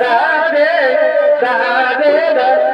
রাধে রাধে রাধে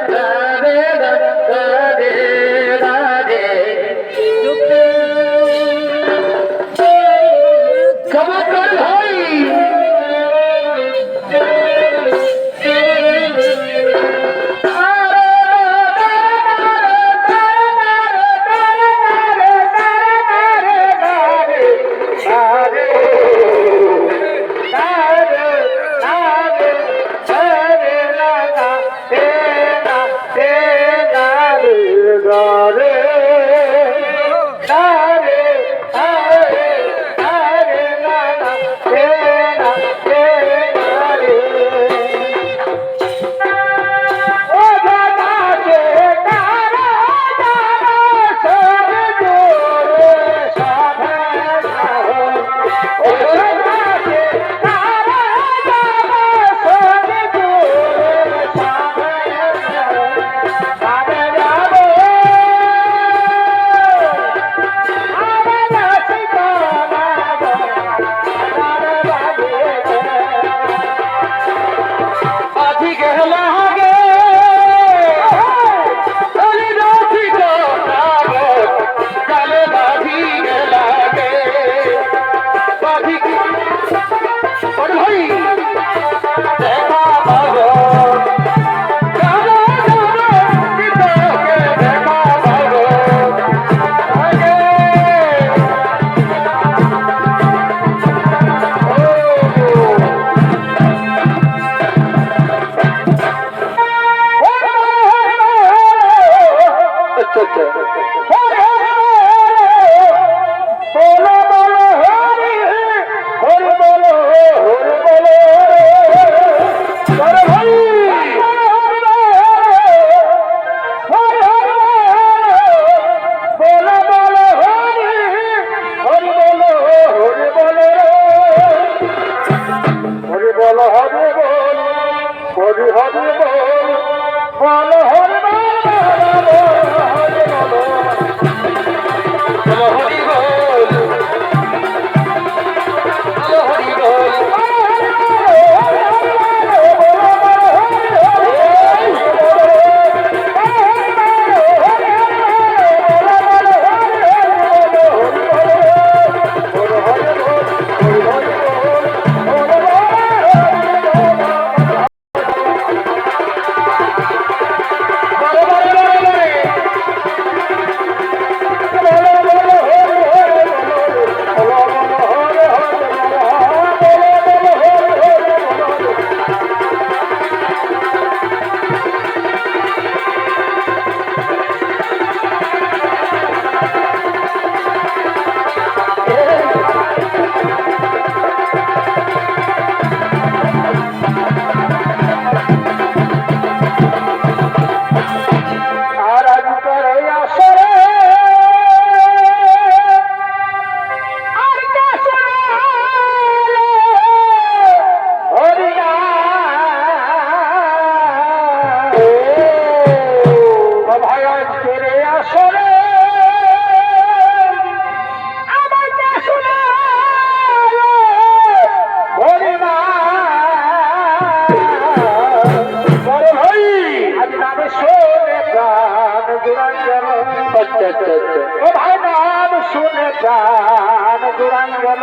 ও ভাই নাম শুনে প্রাণ জুড়ান গেল।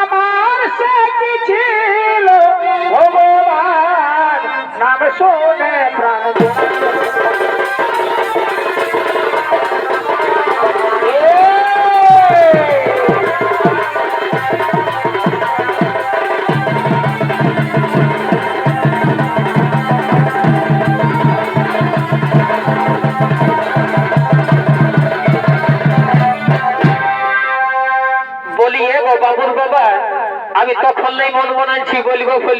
আমার সে ছিল? ভগবান নাম শুনে প্রাণ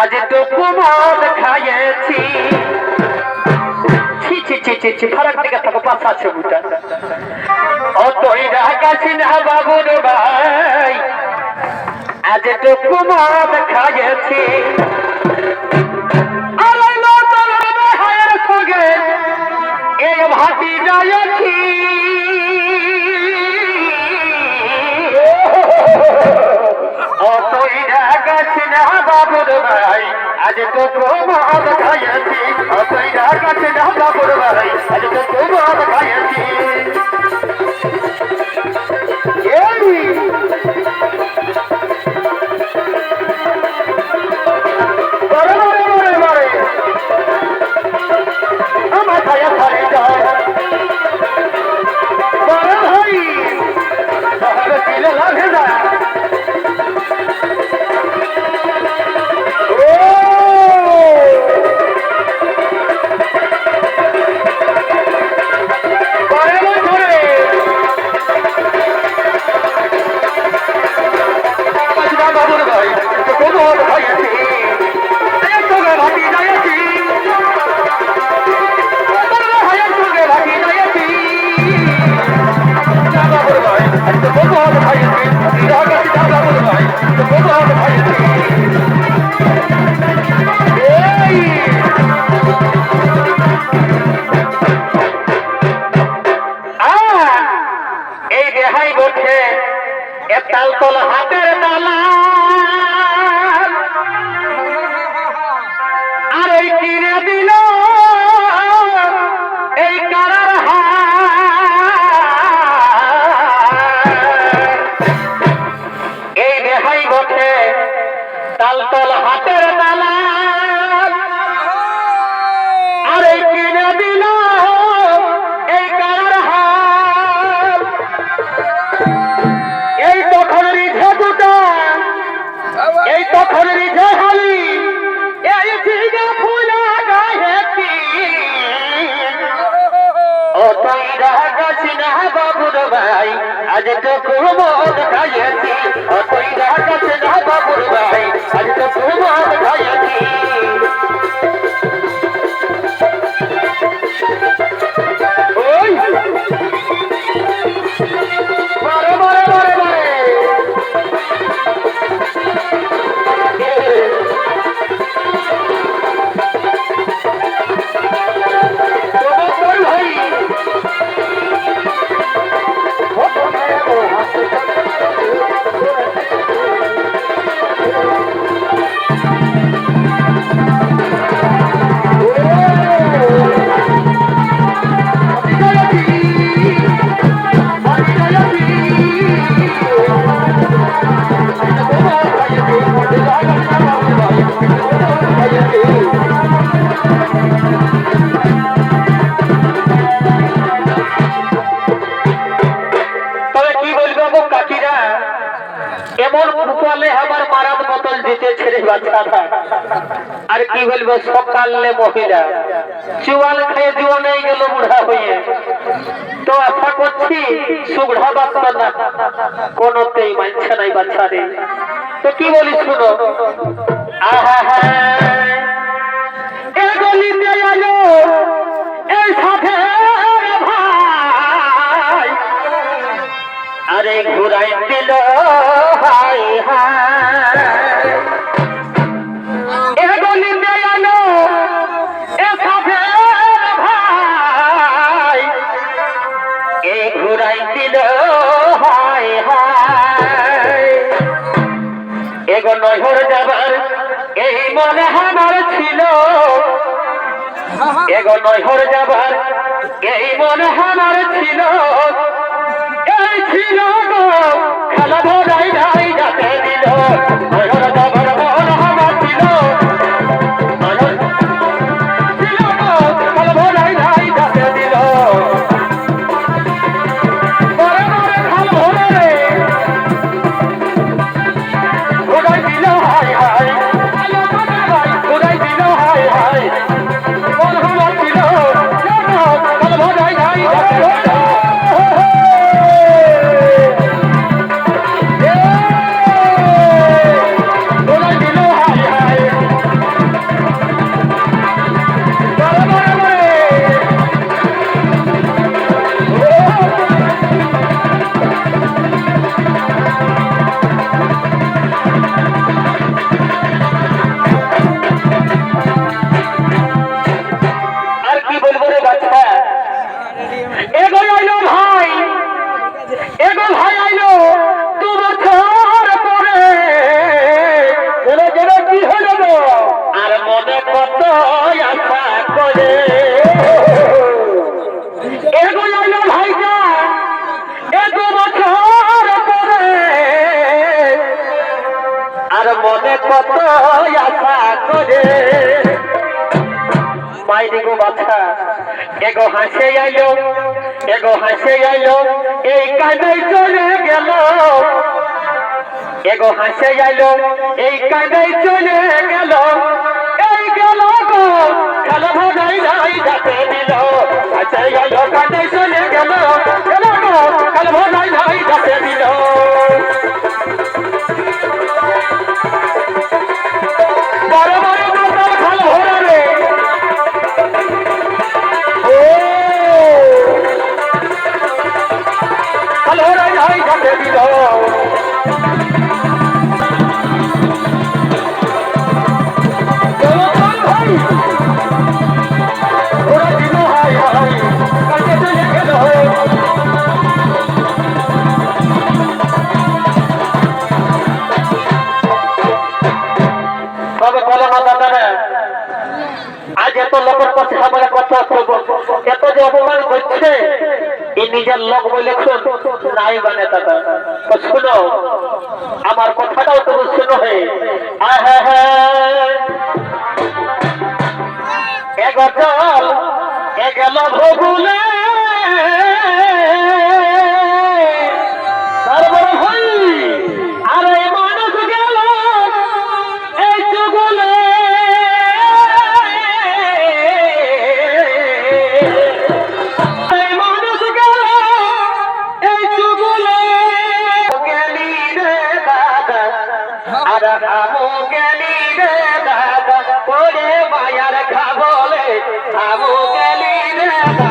আজ তো কুমদ খাইয়েছি। ফারাক থেকে থাকো এ বাবুর ভাই আজ তো খাইছি ও তুই ডাকাছি না বাবুর ভাই আজ তো কুমার খাইছি এই দেহাই বটে এ তালতল হাতের তালা। আর কি বলব সকালে মহিলা। চুয়াল খেয়ে জীবনে গেল বুড়া হয়ে তো আশা করছি সুগ্রহ বাচ্চা না, কোনতেই মানছে নাই বাচ্চা নেই তো কি বলিস শুনো? আহা হা। মনে আমার ছিল। এগো নয়র যাবার এই মনে আমার ছিল। এই ছিল খেলা ভরাই নাই যাতে দিল। নয়র এগো ভাই আর মনে কত আশা করে। এগো আইলো ভাইটা এ দু বছর পরে। আর মনে কত আশা করে। মাইরি গো বাচ্চা এগো হাসে আইলো? এগো হাসে গেল? এই কাদাই চলে গেল। এগো হাসে গেল? এই কাদাই চলে গেল। এই গেল গো, খেল ভাগাই যাই যাতে দিল হাসে গেল কাদাই চলে গেল। গেল গো, খেল ভাগাই যাই যাতে দিল আজ এত লোকের কথা বলে কথা বলব। অপমান করছে। এই নিজের লোক বলে নাই মানে দাদা। শুনো, আমার কথাটাও তো শুনো হে এগারো হ্যাঁ হ্যাঁ। ভগুলা అవు కలిరా